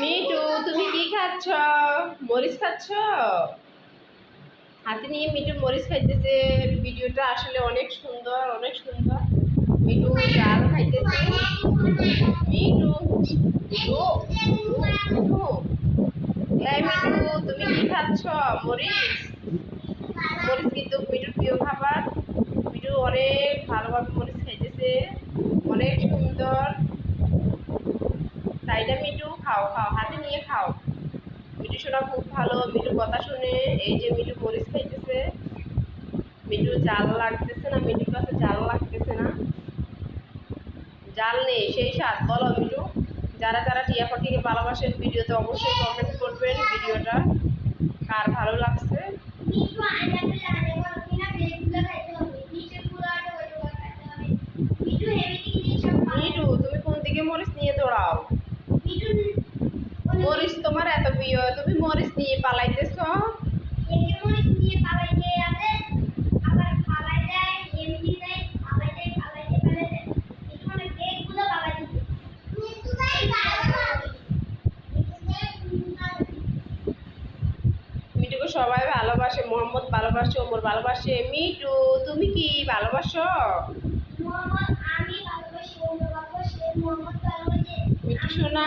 Me too তুমি কি খাচ্ছ? মরিচ খাচ্ছ? হাতে নিয়ে মিটু মরিচ খাইতেছে। ভিডিওটা আসলে অনেক সুন্দর অনেক সুন্দর। মিটু ডাল খাইতেছে। মিটু মিটু তুমি কি খাচ্ছ? মরিচ? মরিচ কিন্তু মিটুর প্রিয় খাবার। মিটু অনেক ভালোভাবে মরিচ খাইতেছে অনেক সুন্দর না মিটু খাও খাও। হাতে নিয়ে খাও। মিটু শোনা খুব ভালো। মিটু কথা শুনে এই যে মিটু মরিচ খাইতেছে মিটু জাল লাগতেছে না মিটুর কাছে জাল লাগতেছে না। জাল নেই সেই স্বাদ। বলো মিটু যারা যারা টিয়া পাখিকে ভালোবাসেন ভিডিওতে অবশ্যই কমেন্ট করবেন ভিডিওটা। কার ভালো লাগছে? মিটু তুমি কোন দিকে মরিচ নিয়ে দৌড়াও? তোমার এত প্রিয় তুমি মরিচ নিয়ে পালাইতেছ? মরিচ নিয়ে পালাইতে আছে আবার এমনি মিটুকে সবাই ভালোবাসে মোহাম্মদ ভালোবাসে ওমর ভালোবাসে। মিটু তুমি কি ভালোবাসো? মোহাম্মদ আমি ভালোবাসি ওমর ভালোবাসি মোহাম্মদ ভালোবাসে। মিটু সোনা